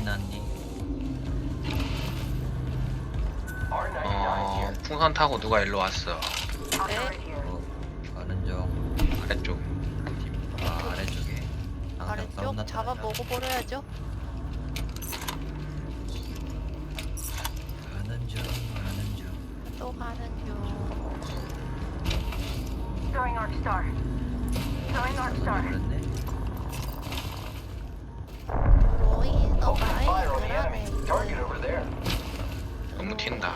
미나님 어, 풍선 타고 누가 일로 왔어. 네. 어, 가는 중 아래쪽. 아, 아래쪽에 당장 싸움 아래쪽 났다 잡아 먹어버려야죠. 가는 중 가는 중 또 가는 중. Throwing Arc Star. Throwing Arc Star. 그랬네 로인 너. 너무 튄다.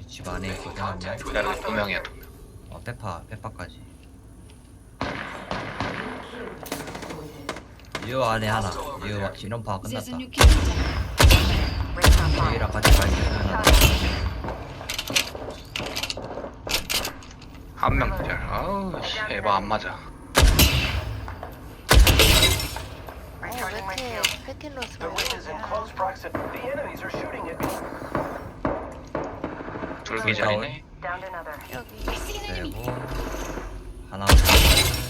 너집 안에 있거든 여기 두 명이야, 두 명. 어 페파 페파까지 이 안에 하나 이 진원파 끝났다. 얘랑 같이 갈게 하나 한명 잘. 아우, 씨, 에바 안 맞아. 어, 왜 Recharging my 이렇게 shield. 패킷로스 The ring is in close proximity. The enemies are shooting at me. 둘기절이네. Down to another. 여기 I see an enemy. 되고 하나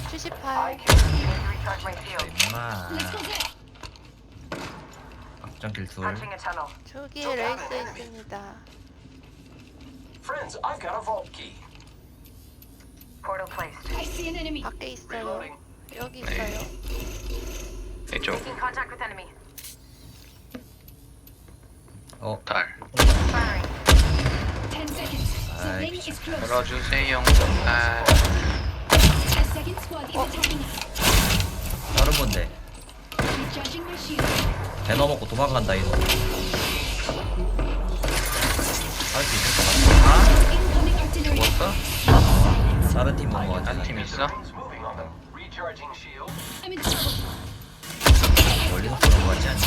78. Need to recharge my shield. 임마 Let's go there. 확정길 둘 Punching a tunnel. 저기 레이스 있습니다. Friends, I've got a vault key. Portal placed. I see an enemy. 밖에 있어요. Reloading. 여기 네. 있어요. 이쪽, Making contact with enemy. 어 달. Firing. Ten seconds. The Aye. ring is close. 열어주세요, 달. A second squad is attacking us. 다른 건데 Recharging my shield. 배 넘어고 도망간다 이거 할 수 있을 것 같아 Incoming artillery. 죽었어? 다른 팀 온거딴 같아 팀 있어? Rings moving on them. Recharging shield. I'm in trouble. 멀리서 쏘는 거 같지 않니?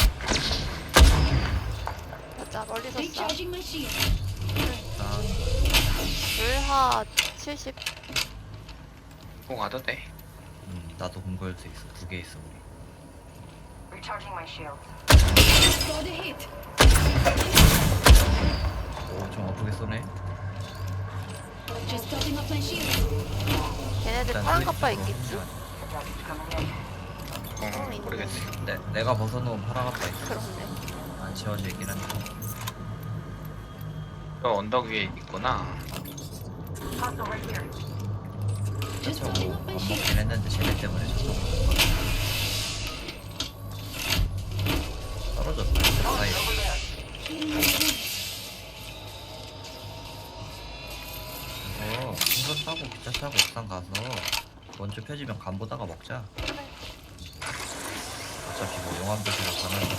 맞아, 멀리서 쏴. Recharging my shield. 일단 물하 70. 뭐 가도 돼. 음, 나도 공부할 수 있어 두 개 있어 우리 Recharging my shield. Got a hit. 오 좀 아프게 쏘네 Just topping up my shield. 걔네들 일단 파란 갑바 쪽으로 있겠지? 어, 모르겠네. 내, 내가 벗어놓은 파란 아빠 있어 그렇네. 안 채워져 있긴 한데 저 언덕 위에 있구나. Just 저거 topping 안 up my 먹긴 shield. 했는데 쟤네 때문에 졌어 떨어졌다 사이 Healing my wounds. 차 타고 옥상 가서 먼저 펴지면 간 보다가 먹자 어차피 뭐 용암도시랑 가는 거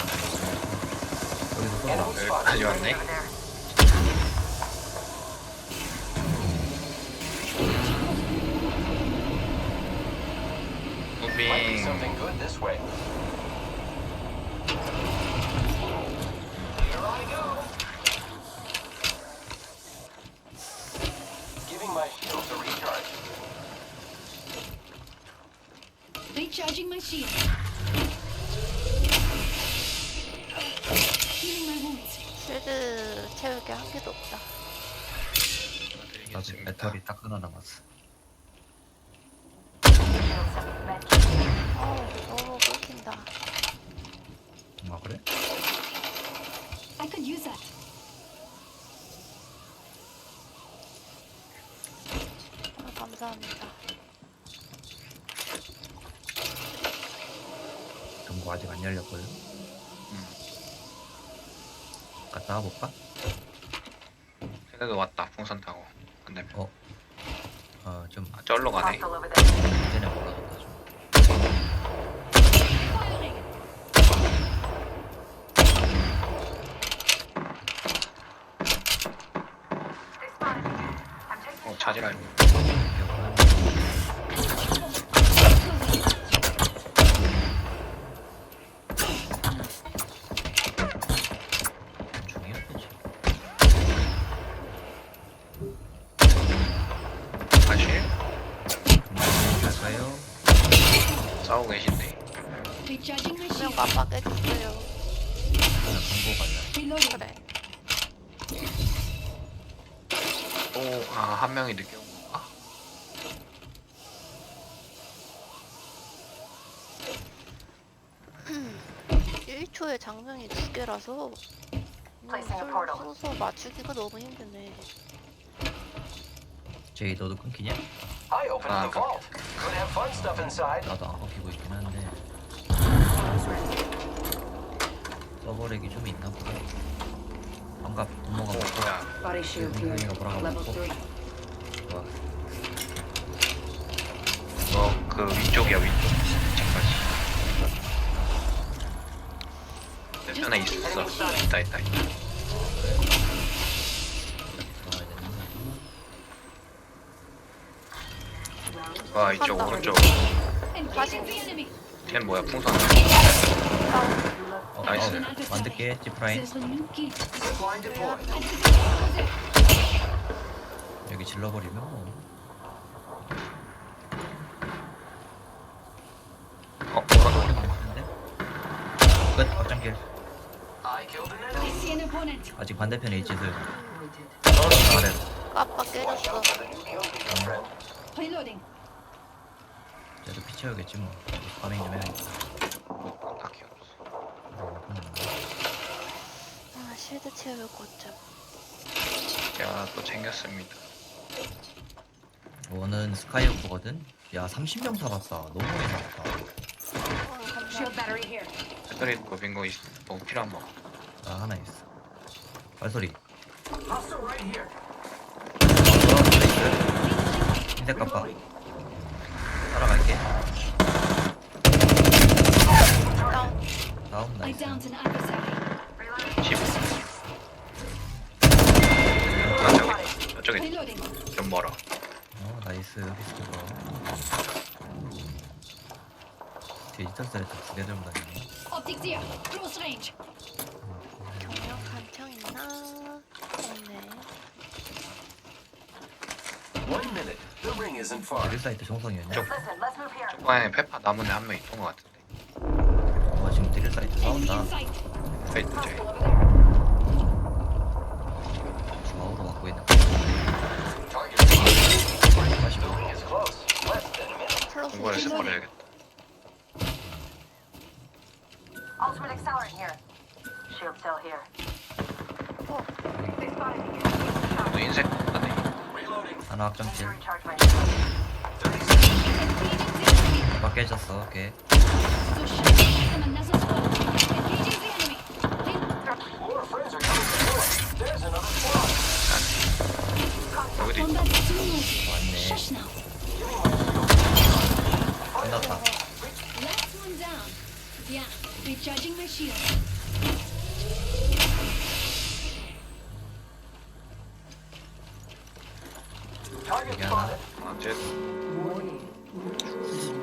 여기서 쏘라 여기까지 왔네. Over there. Might be 무빙. something good this way. Here I go. Giving my shields a recharge. Shield. Healing my wounds. 쉴드 채울 게 한 개도 없다. 나도 드리겠습니다. 배터리 딱 하나 남았어. 어우, 너무 끊긴다. 아 그래? I could use that. 아, 감사합니다. 금고 아직 안 열렸거든 음. 갔다 와볼까? 쟤네도 왔다, 풍선 타고. 근데 어? 어 좀 아, 절로 가네. Hostile over there. 이제는 몰라졌다 좀 Firing. They spotted me. I'm taking 어, 자지랄. 중이었지 사실 갈까요? 싸우고 계신데. Recharging my 그냥 shield. 깜빡해줬어요. 그냥 금고 가자 Reloading. 그래. 또, 아, 한 명이 늦게 온 건가? 애초에 장면이 두 개라서. 써서 맞추기가 너무 힘드네. 제이 너도 끊기냐? I opened Ah, the okay. vault. Could have fun stuff inside. 나도 안 끊기고 있긴 한데 서버렉이 좀 있나 보다 반갑 부모가 오 먹고 뭐야 Body shield here. 이거 뭐라고 Level 먹고 3. 좋아 너그 위쪽이야 위쪽 내 편에 있어 있다 있다 와 이쪽. 오른쪽. 걘 뭐야 풍선. 어, 나이스. 어, 만들게 지프라인. 여기 질러버리면 뭐 어 뭐가 괜찮은데? 끝 확장길 I killed an I enemy. see an opponent. 아직 반대편에 있지들 Pointed. 아래 까빠 깨졌어. Reloading. 쟤도 피 채우겠지 뭐 파밍 좀 해야겠다 딱히 없어. 아 실드 것 좀. 제가 또 챙겼습니다 원은 스카이오프거든? 야 30명 살았다 너무 많이 살았다 어, Shield 감사합니다. battery here. 배터리 고빈 거 있, 뭐 필요한 거 나 하나 있어 발소리. 어, 흰색 깜빡 따라갈게 다운. 다음 I 나이스 downed an adversary. 10 아, 저기 저쪽에 Reloading. 좀 멀어 어 나이스 비스코가 디지털 셀렉터 두개 들고 다니네. Close range. 경력 한창 있나? 없네. One minute. The ring isn't far. 릴 사이트 정성이었냐? Listen, let's move here. 초반에 페파 남은 애한명 있던 거 같은데 어 지금 드릴 사이트 Enemy 싸운다. 페이트 제 좌우로 막고 있는 Target spotted. 다시 The ring is close. Less than a minute. 플러스 공부해서 10. 버려야겠다 Ultimate accelerant here. Shield cell here. 어, They spotted me here. 너 인생 없다네 Reloading. 하나 Need to 확장킬 recharge my shield. 30 seconds. Engaging the enemy. 막 깨졌어 오케이. 여기도 있 Combat too noisy. 왔네 Shush now. 끝났다 Last one down. Yeah. Recharging my shield. Target 여기 하나 spotted. 아, 쟤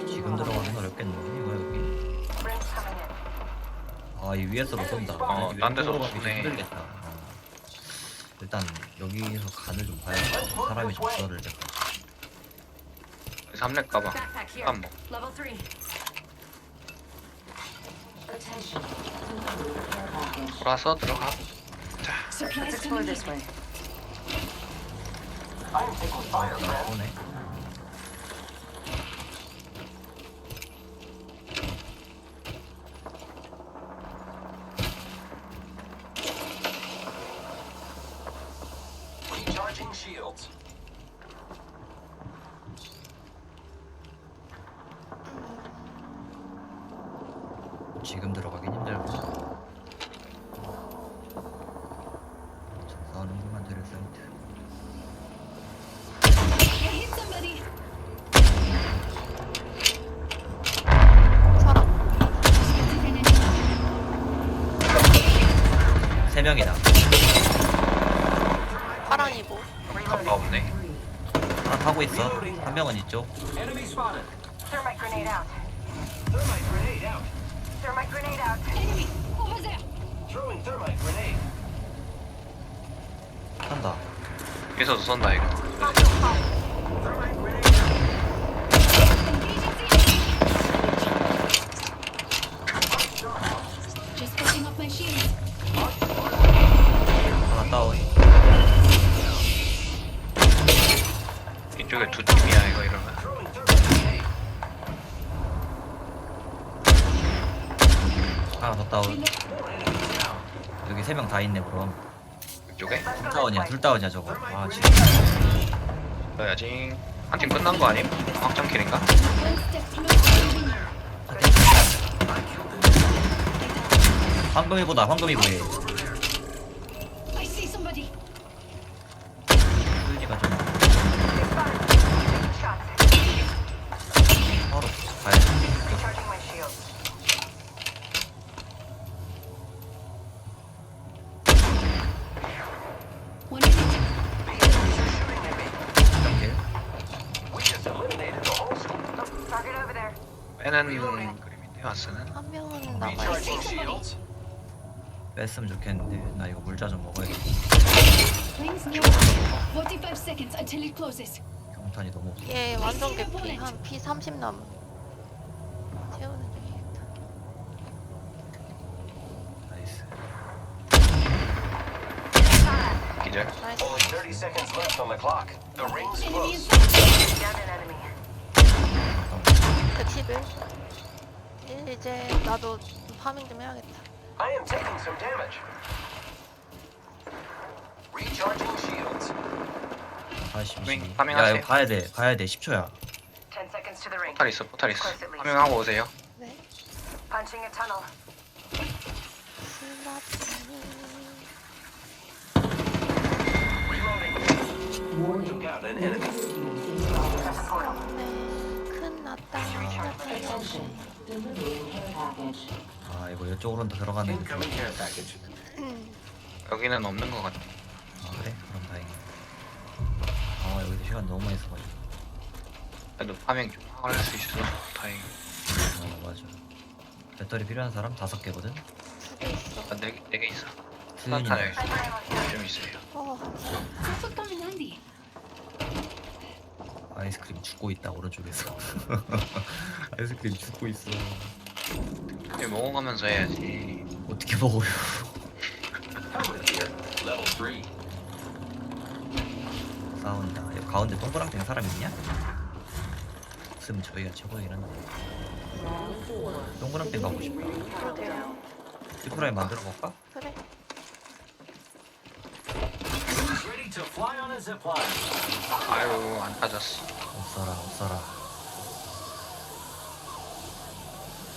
지금 들어가긴 어렵겠는데 이거 여기 Rings coming in. 아이 위에서도 쏜다 어, 여기 딴 데서 가기 쏘네. 힘들겠다 어. 일단 여기서 간을 좀 봐야겠다 사람이 좀때 3렙 가봐 Backpack here. 한 번. Level 3. 돌아서 들어가 자 Supplies Let's explore coming this in. way. 지금 들어가긴 힘들고 자 싸우는구만 드릴 사이트 I hit somebody. 사람. Spotted an enemy. 세 명이다 파랑이고. 갑바 없네 하나 타고 있어 한 명은 이쪽 Enemy spotted. Thermite grenade out. Thermite grenade out. Thermite grenade out. Enemy. Over there. Throwing thermite grenade. 탄다 여기서도 쏜다 이거 Hostile spotted. Thermite grenade out. Engaging the enemy. Just putting up my shield. 하 나 다운 이쪽에 두 팀이야 이거 이러면. 하나 더 다운. 여기 세 명 다 있네 그럼 이쪽에 둘 다운이야 둘 다운이야 저거 아 지금 넣어야지 한 팀 끝난 거 아님? 확정 킬인가? 황금이보다 황금이보에 I see somebody. 수지가 좀 Shots. 바로 가야지 Recharging my shields. One minute. 이렇게 We just eliminated the whole squad. Oh, target over there. 빼는 그림인데 와스는 한 명은 남아 shields. 뺐으면 좋겠는데 나 이거 물자 좀 먹어야겠다 Rings near. 45 seconds until it closes. 경탄이 너무 없어 얘 완전 개피 한 피 30 남. 채우는 중이겠다. 나이스 기절 나이스. Only 30 seconds left on the clock. 111. 일 이제 나도 파밍 좀 해야겠다. I am taking some damage. Recharging shields. 40, 파밍, 22. 파밍하세요. 야 이거 가야 돼 가야 돼 10초야 10 seconds to the ring. 포탈 있어 포탈 있어 파밍하고 오세요 네. Punching a tunnel. Reloading. Took out an enemy. There's a portal. 네, 아 이거 이쪽으로는 더 들어가는 게 Incoming care package. 여기는 없는 것 같아 아 그래? 그럼 다행이야 아 여기도 시간 너무 많이 써가지고 그래도 파밍 좀 할 수 있어서 다행히 어 맞아 배터리 필요한 사람 다섯 개거든 두 개 있어. 네개 네개 있어 수윤이 수탄 여기 Hyper ammo here. 좀 있어요 어, in handy. 아이스크림 죽고 있다 오른쪽에서 아이스크림 죽고 있어 이제 먹어가면서 해야지 어떻게 먹어요 Helmet here. Level 3. 싸운다 여기 가운데 동그랑땡 사람 있냐? 있으면 저희가 최고이긴 한데 동그랑땡 가고 싶다. 디프라이 만들어 볼까? 그래. Who's ready to fly on a zipline? 아유 안 빠졌어 없어라 없어라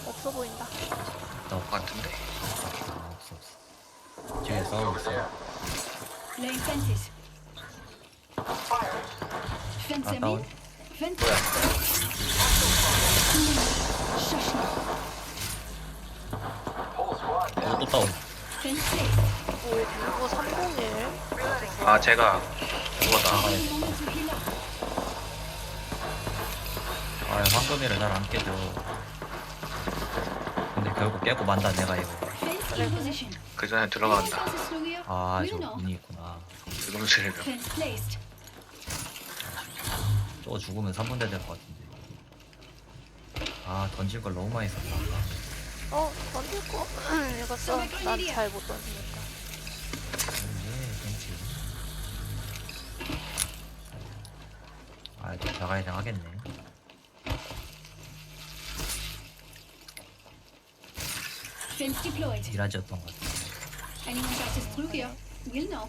없어 보인다. 없다 없다 같은데 아, 없어 없어 뒤에 싸우고 있어. Fence 아. Fence. Shush 어, down. 또 다운 Fence placed. 오, 이거 301. Reloading. 아 제가 up. 아 황금이를 잘 안 깨져 근데 결국 깨고 만다 내가 이거. 그 전에 들어간다 passes through here? 아 We'll 저 know. 문이 있구나 지금 placed. 저거 죽으면 3분대 될 것 같은데 아 던질 걸 너무 많이 썼다. 어, 던질 거? 이거 써. 난 잘 못 던지니까. 아, 좀 나가야 돼 하겠네. Fence deployed. 미라지였던 것 같아. Anyone passes through here? We'll know.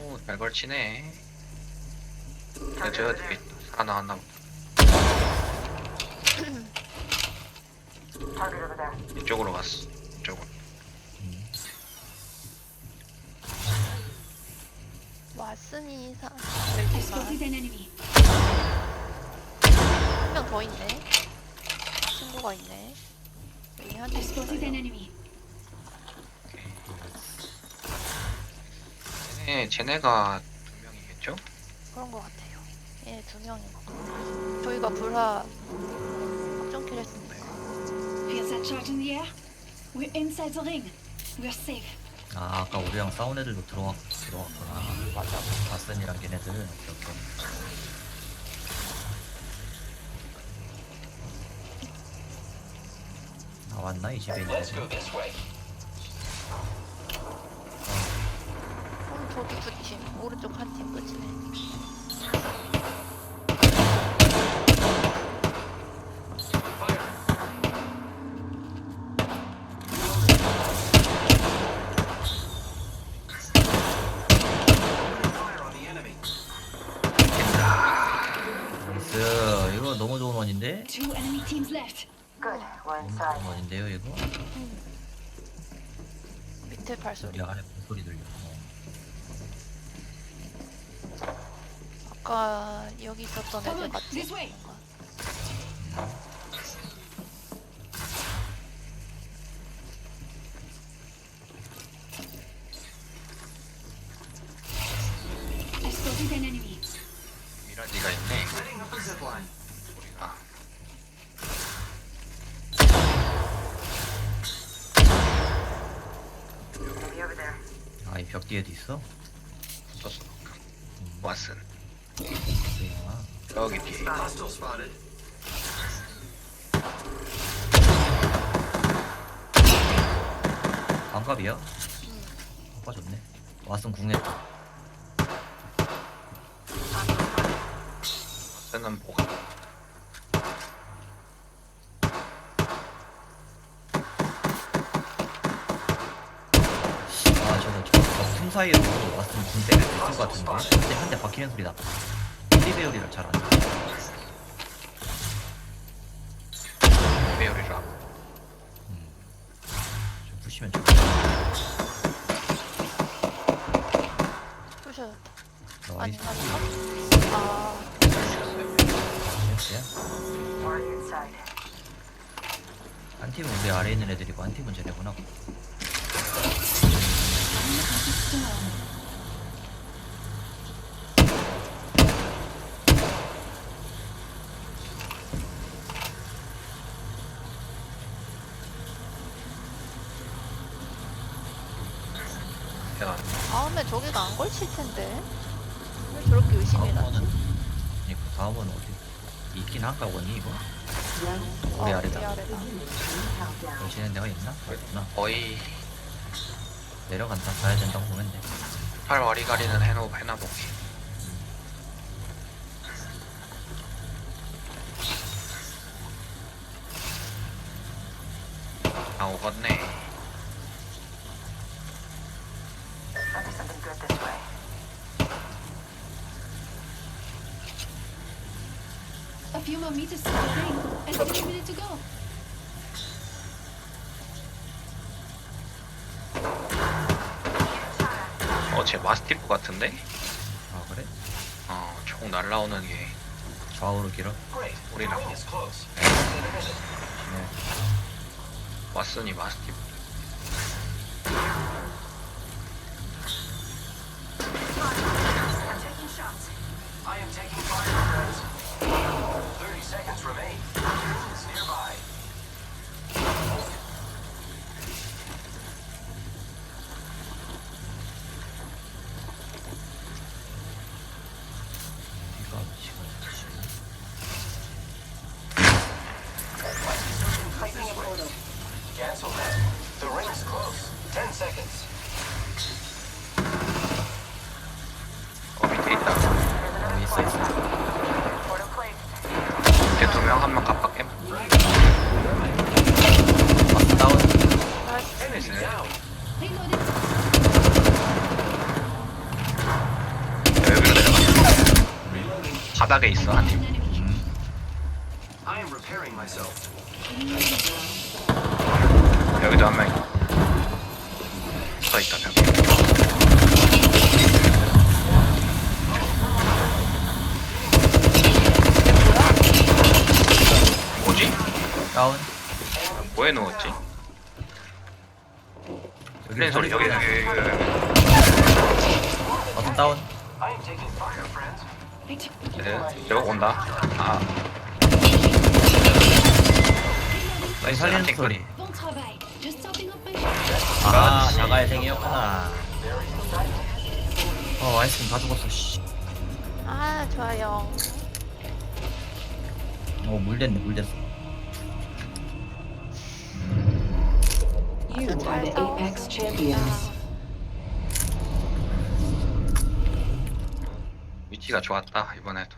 오 잘 걸치네 야 제가 뒤에 Target over there. 이쪽으로 갔어 enemy. 한명 더 있네. 친구가 있네. 여기 한대 있어요. enemy. 쟤네 쟤네가 두 명이겠죠? 그런 거 같아요. 얘두 명인 거. 같아요. 저희가 불화 확정킬 했으니까. Feels that charge in the air? We're inside the ring. We're safe. 아, 아까 우리랑 싸운 애들도 들어왔, 들어왔구나. 맞아. 바슨이랑 걔네들. 오케이, 오케이. 나왔나? 이 집에 있는 Let's go 애들? this way. 그럼 저기 두 팀. 오른쪽 한 팀 끝이네. Fire. 너무 좋은 원인데? Two enemy teams left. Good. We're 너무 inside. 좋은 원인데요 이거? 밑에 발 소리. 여기 아래 소리 들려 어. 아까 여기 있었던 애들 같지? this way. 뭔가. I spotted an enemy. 미라지가 있네. Setting up a zip line. 우리가 Enemy over there. 뒤에도 있어? 썼어. 왓슨 뭐야 여기 뒤에. 반갑이야? 바꿔줬네 왔음 궁했다 왓슨은 뭐가? 아 저거 저틈 사이로 왔으면 궁 때릴 수 있을 것 같은데 근데 한 대 박히는 소리 났다 리베어리를 잘안 해. 배열이라. 좀 부시면 좋 부셔졌다. 나이스 아닌가? 아, 됐어요? Already inside. 한 팀은 우리 아래에 있는 애들이고 한 팀은 쟤네구나 Storm. 내가 다음에 저기가 안 걸칠 텐데. 왜 저렇게 의심이 나지? 그니까 다음은 어디 있긴 한가 원이 이거? 어, 우리 아래다 위아래다. 걸치는 데가 있나? 없구나 거의 내려간다 가야 된다고 보면 돼 팔 와리가리는 해놓 해놔볼게. 아 오겠네. Might be something good this way. A few more meters to the ring, and still a minute to go. 어쟤 마스티프 같은데? 아 그래? 어, 총 날라오는 게 좌우로 길어? 우리랑 ring is close. 네 왓슨이 마스티프. 명 한명 내려가. 바닥에 있어 한 팀. 여기도 한 명. 서 있다 벽 다운 뭐에? 여기 클랜 소리 여기 여기 여기 여기. 어떤 다운 네, 여기 온다. 아. 나이스 살리는 소리 클리. bon travail. Just topping up my shot. 아 자가의 생이었구나 어 아이스크림 다 죽었어 씨. 아, 좋아요. 어 물됐네 물됐어 You are the Apex champions. 위치가 좋았다 이번에도.